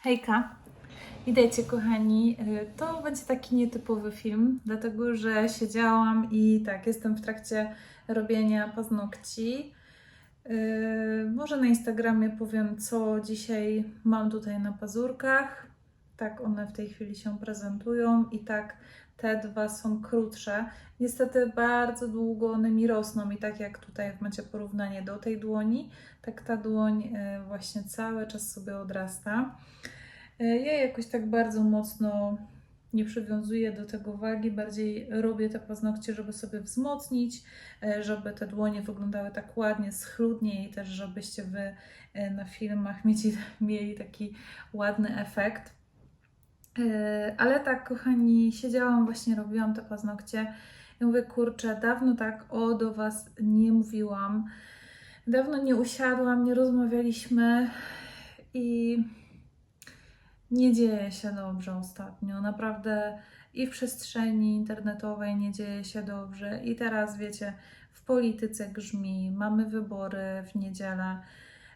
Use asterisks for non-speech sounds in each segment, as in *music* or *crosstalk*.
Hejka! Witajcie kochani. Y, To będzie taki nietypowy film, dlatego że siedziałam i tak, jestem w trakcie robienia paznokci. Y, Może na Instagramie powiem, co dzisiaj mam tutaj na pazurkach. Tak one w tej chwili się prezentują i tak te dwa są krótsze. Niestety bardzo długo one mi rosną i tak jak tutaj macie porównanie do tej dłoni, tak ta dłoń y, właśnie cały czas sobie odrasta. E, Ja jakoś tak bardzo mocno nie przywiązuję do tego wagi, bardziej robię te paznokcie, żeby sobie wzmocnić, e, żeby te dłonie wyglądały tak ładnie, schludnie i też żebyście Wy e, na filmach *laughs* mieli, mieli taki ładny efekt. E, Ale tak, kochani, siedziałam właśnie, robiłam te paznokcie i mówię, kurczę, dawno tak o do Was nie mówiłam, dawno nie usiadłam, nie rozmawialiśmy i nie dzieje się dobrze ostatnio. Naprawdę i w przestrzeni internetowej nie dzieje się dobrze. I teraz wiecie, w polityce grzmi, mamy wybory w niedzielę.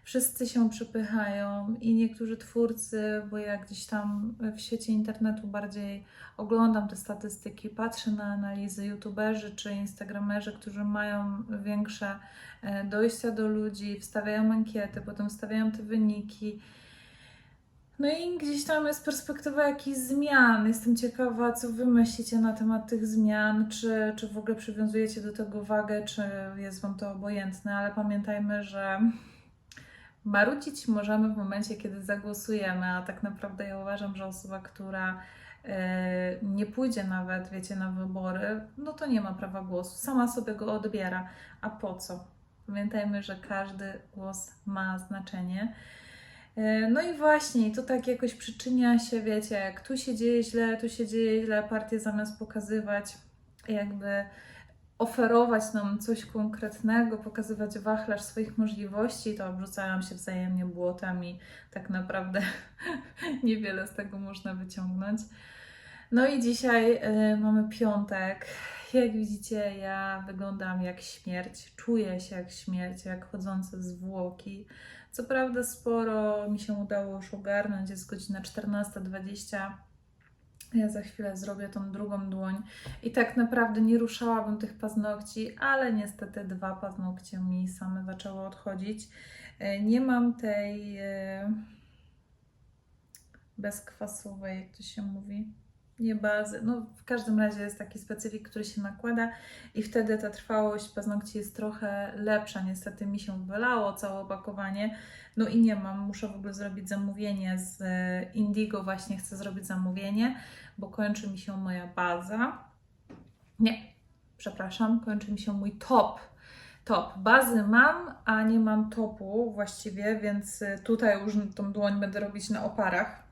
Wszyscy się przypychają i niektórzy twórcy, bo ja gdzieś tam w świecie internetu bardziej oglądam te statystyki, patrzę na analizy youtuberzy czy instagramerzy, którzy mają większe e, dojścia do ludzi, wstawiają ankiety, potem wstawiają te wyniki. No i gdzieś tam jest perspektywa jakichś zmian. Jestem ciekawa, co wy myślicie na temat tych zmian, czy, czy w ogóle przywiązujecie do tego wagę, czy jest wam to obojętne, ale pamiętajmy, że marudzić możemy w momencie, kiedy zagłosujemy, a tak naprawdę ja uważam, że osoba, która e, nie pójdzie nawet, wiecie, na wybory, no to nie ma prawa głosu. Sama sobie go odbiera. A po co? Pamiętajmy, że każdy głos ma znaczenie. E, No i właśnie, to tak jakoś przyczynia się, wiecie, jak tu się dzieje źle, tu się dzieje źle, partie zamiast pokazywać, jakby oferować nam coś konkretnego, pokazywać wachlarz swoich możliwości, to obrzucają się wzajemnie błotem i tak naprawdę *laughs* niewiele z tego można wyciągnąć. No i dzisiaj e, mamy piątek. Jak widzicie, ja wyglądam jak śmierć, czuję się jak śmierć, jak chodzące zwłoki. Co prawda sporo mi się udało już ogarnąć, jest godzina 14.20. Ja za chwilę zrobię tą drugą dłoń i tak naprawdę nie ruszałabym tych paznokci, ale niestety dwa paznokcie mi same zaczęły odchodzić. E, Nie mam tej e, bezkwasowej, jak to się mówi, nie bazy. No w każdym razie jest taki specyfik, który się nakłada i wtedy ta trwałość paznokci jest trochę lepsza. Niestety mi się wylało całe opakowanie, no i nie mam. Muszę w ogóle zrobić zamówienie z e, Indigo, właśnie chcę zrobić zamówienie, bo kończy mi się moja baza. Nie, przepraszam, kończy mi się mój top. Top. Bazy mam, a nie mam topu właściwie, więc e, tutaj już tą dłoń będę robić na oparach.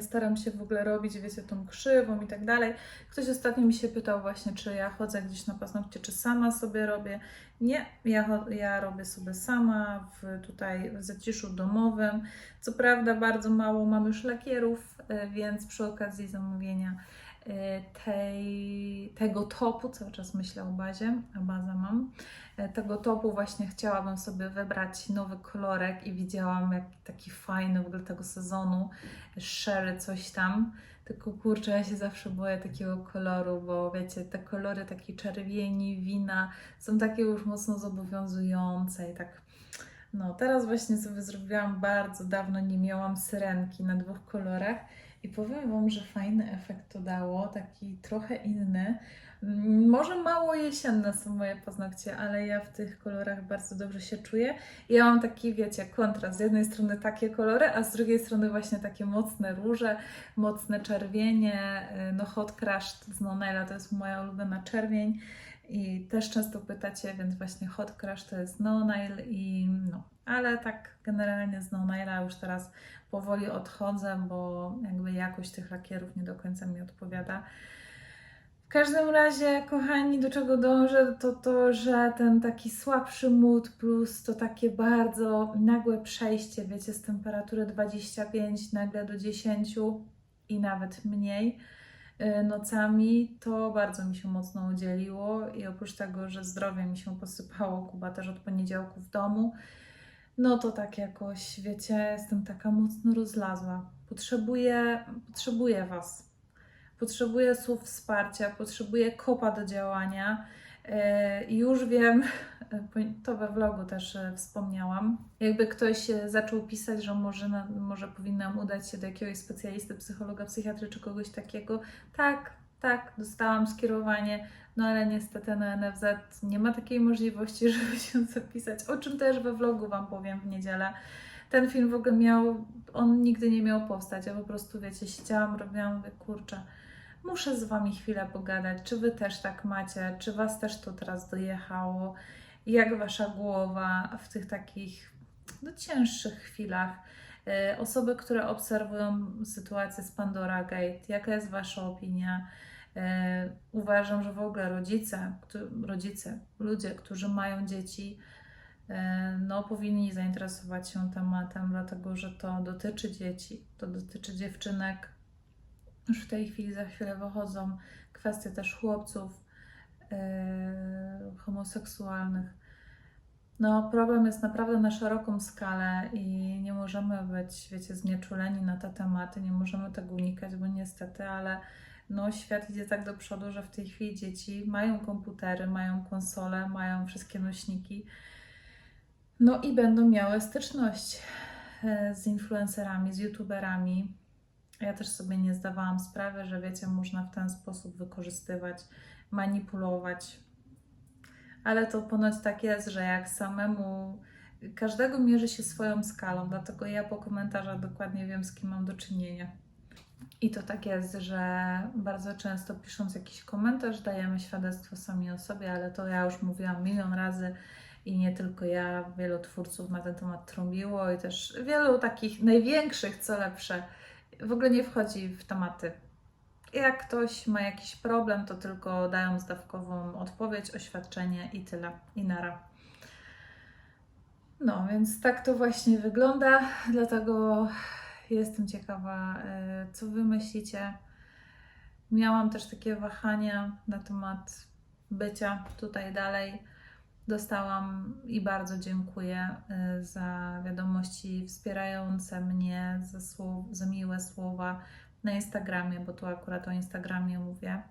Staram się w ogóle robić, wiecie, tą krzywą i tak dalej. Ktoś ostatnio mi się pytał właśnie, czy ja chodzę gdzieś na paznokcie, czy sama sobie robię. Nie, ja, ja robię sobie sama w, tutaj w zaciszu domowym. Co prawda bardzo mało mam już lakierów, e, więc przy okazji zamówienia tej, tego topu, cały czas myślę o bazie, a bazę mam, e, tego topu właśnie chciałabym sobie wybrać nowy kolorek i widziałam jak taki fajny w ogóle tego sezonu, sherry coś tam, tylko kurczę, ja się zawsze boję takiego koloru, bo wiecie, te kolory takiej czerwieni, wina są takie już mocno zobowiązujące i tak. No, teraz właśnie sobie zrobiłam bardzo dawno, nie miałam syrenki na dwóch kolorach i powiem Wam, że fajny efekt to dało, taki trochę inny. Mm, Może mało jesienne są moje paznokcie, ale ja w tych kolorach bardzo dobrze się czuję. I ja mam taki, wiecie, kontrast. Z jednej strony takie kolory, a z drugiej strony właśnie takie mocne róże, mocne czerwienie. y, No Hot Crush z Nonela to jest moja ulubiona czerwień. I też często pytacie, więc właśnie Hot Crush to jest No Nail i no. Ale tak generalnie z No Naila już teraz powoli odchodzę, bo jakby jakość tych lakierów nie do końca mi odpowiada. W każdym razie, kochani, do czego dążę, to to, że ten taki słabszy mód plus to takie bardzo nagłe przejście, wiecie, z temperatury 25 nagle do 10 i nawet mniej y, nocami, to bardzo mi się mocno udzieliło i oprócz tego, że zdrowie mi się posypało, Kuba też od poniedziałku w domu, no to tak jakoś, wiecie, jestem taka mocno rozlazła. Potrzebuję, potrzebuję Was. Potrzebuję słów wsparcia, potrzebuję kopa do działania. E, i Już wiem, *laughs* to we vlogu też e, wspomniałam. Jakby ktoś e, zaczął pisać, że może, może powinnam udać się do jakiegoś specjalisty, psychologa, psychiatry czy kogoś takiego. Tak, tak, dostałam skierowanie, no ale niestety na NFZ nie ma takiej możliwości, *laughs* żeby się zapisać, o czym też we vlogu Wam powiem w niedzielę. Ten film w ogóle miał, on nigdy nie miał powstać, ja po prostu, wiecie, siedziałam, robiłam, mówię, kurczę, muszę z Wami chwilę pogadać, czy Wy też tak macie, czy Was też to teraz dojechało, jak Wasza głowa w tych takich no, cięższych chwilach. E, Osoby, które obserwują sytuację z Pandora Gate, jaka jest Wasza opinia? E, Uważam, że w ogóle rodzice, rodzice, ludzie, którzy mają dzieci, e, no, powinni zainteresować się tematem, dlatego że to dotyczy dzieci, to dotyczy dziewczynek. Już w tej chwili za chwilę wychodzą kwestie też chłopców e, homoseksualnych. No, problem jest naprawdę na szeroką skalę i nie możemy być, wiecie, znieczuleni na te tematy, nie możemy tego unikać, bo niestety, ale no, świat idzie tak do przodu, że w tej chwili dzieci mają komputery, mają konsole, mają wszystkie nośniki, no i będą miały styczność e, z influencerami, z youtuberami. Ja też sobie nie zdawałam sprawy, że wiecie, można w ten sposób wykorzystywać, manipulować. Ale to ponoć tak jest, że jak samemu każdego mierzy się swoją skalą, dlatego ja po komentarzach dokładnie wiem, z kim mam do czynienia. I to tak jest, że bardzo często pisząc jakiś komentarz dajemy świadectwo sami o sobie, ale to ja już mówiłam milion razy i nie tylko ja, wielu twórców na ten temat trąbiło i też wielu takich największych, co lepsze, w ogóle nie wchodzi w tematy. Jak ktoś ma jakiś problem, to tylko dają zdawkową odpowiedź, oświadczenie i tyle, i nara. No, więc tak to właśnie wygląda, dlatego jestem ciekawa, e, co Wy myślicie. Miałam też takie wahania na temat bycia tutaj dalej. Dostałam i bardzo dziękuję y, za wiadomości wspierające mnie, za, słow, za miłe słowa na Instagramie, bo tu akurat o Instagramie mówię.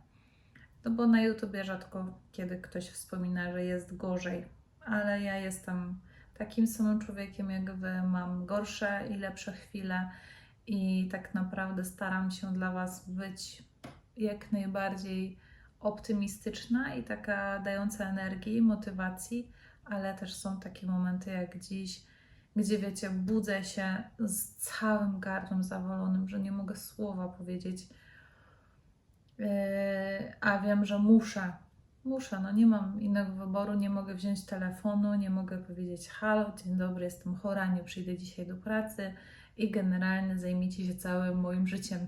No bo na YouTubie rzadko kiedy ktoś wspomina, że jest gorzej, ale ja jestem takim samym człowiekiem jak Wy, mam gorsze i lepsze chwile i tak naprawdę staram się dla Was być jak najbardziej optymistyczna i taka dająca energii, motywacji, ale też są takie momenty jak dziś, gdzie wiecie, budzę się z całym gardłem zawalonym, że nie mogę słowa powiedzieć. Yy, a wiem, że muszę, muszę, no nie mam innego wyboru, nie mogę wziąć telefonu, nie mogę powiedzieć halo, dzień dobry, jestem chora, nie przyjdę dzisiaj do pracy i generalnie zajmijcie się całym moim życiem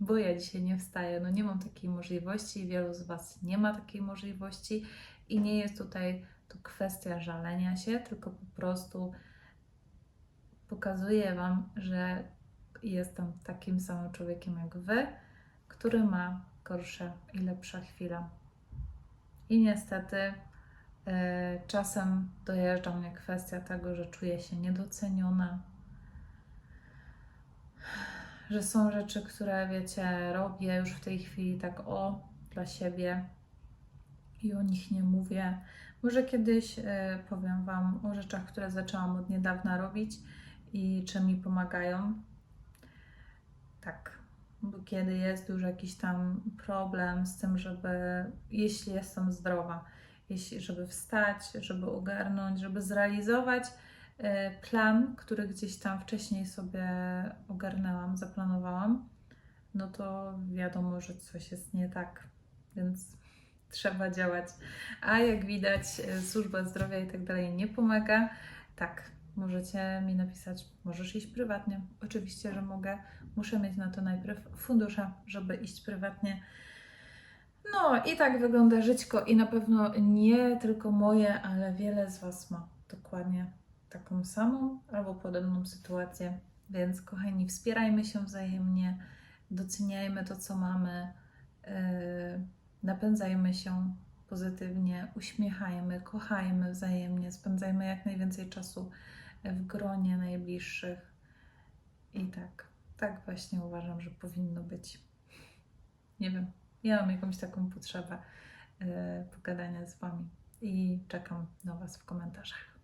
bo ja dzisiaj nie wstaję. No nie mam takiej możliwości, wielu z Was nie ma takiej możliwości i nie jest tutaj to kwestia żalenia się, tylko po prostu pokazuję Wam, że jestem takim samym człowiekiem jak Wy, który ma gorsze i lepsze chwile. I niestety yy, czasem dojeżdża mnie kwestia tego, że czuję się niedoceniona, że są rzeczy, które wiecie, robię już w tej chwili tak o dla siebie i o nich nie mówię. Może kiedyś y, powiem Wam o rzeczach, które zaczęłam od niedawna robić i czy mi pomagają. Tak, bo kiedy jest już jakiś tam problem z tym, żeby, jeśli jestem zdrowa, jeśli, żeby wstać, żeby ogarnąć, żeby zrealizować E, plan, który gdzieś tam wcześniej sobie ogarnęłam, zaplanowałam, no to wiadomo, że coś jest nie tak, więc trzeba działać. A jak widać, e, służba zdrowia i tak dalej nie pomaga. Tak, możecie mi napisać, możesz iść prywatnie. Oczywiście, że mogę. Muszę mieć na to najpierw fundusze, żeby iść prywatnie. No i tak wygląda żyćko i na pewno nie tylko moje, ale wiele z Was ma dokładnie taką samą albo podobną sytuację. Więc, kochani, wspierajmy się wzajemnie, doceniajmy to, co mamy, yy, napędzajmy się pozytywnie, uśmiechajmy, kochajmy wzajemnie, spędzajmy jak najwięcej czasu w gronie najbliższych. I tak, tak właśnie uważam, że powinno być. Nie wiem, ja mam jakąś taką potrzebę yy, pogadania z Wami i czekam na Was w komentarzach.